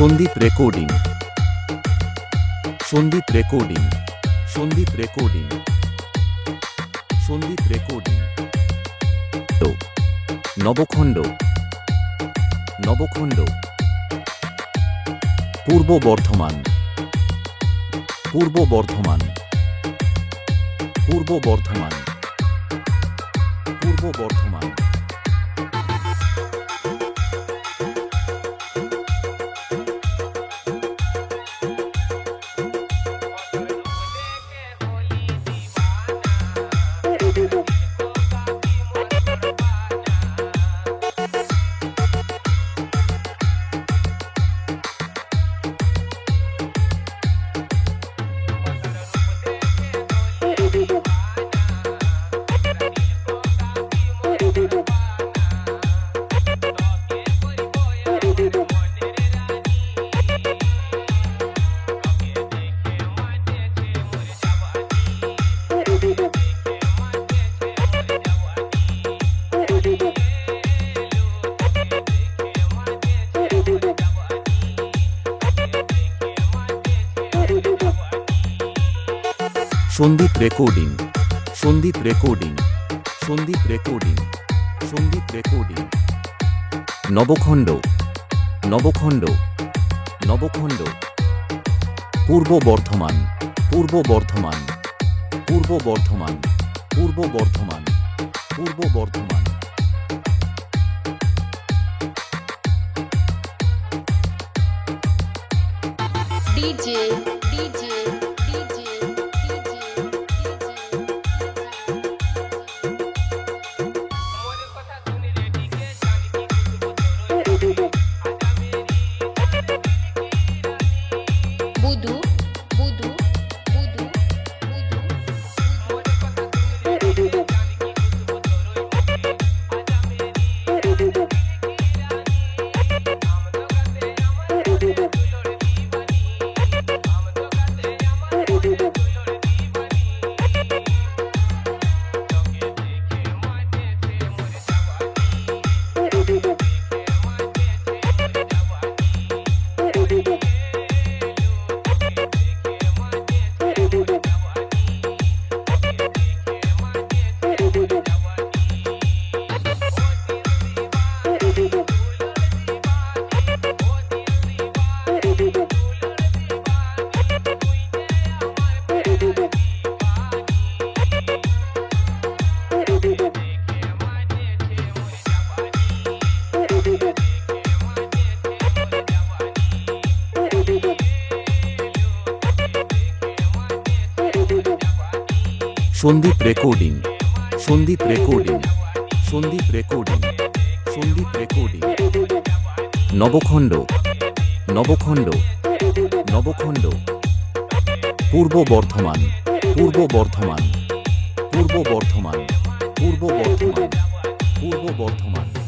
Sandeep recording Sandip recording Sandip recording Sandip recording Nabakhanda Nabakhanda Purba Bardhaman Purba Bardhaman Purba Bardhaman Purba Bardhaman Sandip recording Sandip recording Sandip recording Sandip recording Nabakhanda Nabakhanda Nabakhanda Purba Bardhaman Purba Bardhaman Purba Bardhaman Purba Bardhaman Purba Bardhaman DJ, DJ. Thank you. Sandip recording Sandip recording Sandip recording Sandip recording Nabakhanda Nabakhanda Nabakhanda Purba Bardhaman Purba Bardhaman Purba Bardhaman Purba Bardhaman Purba Bardhaman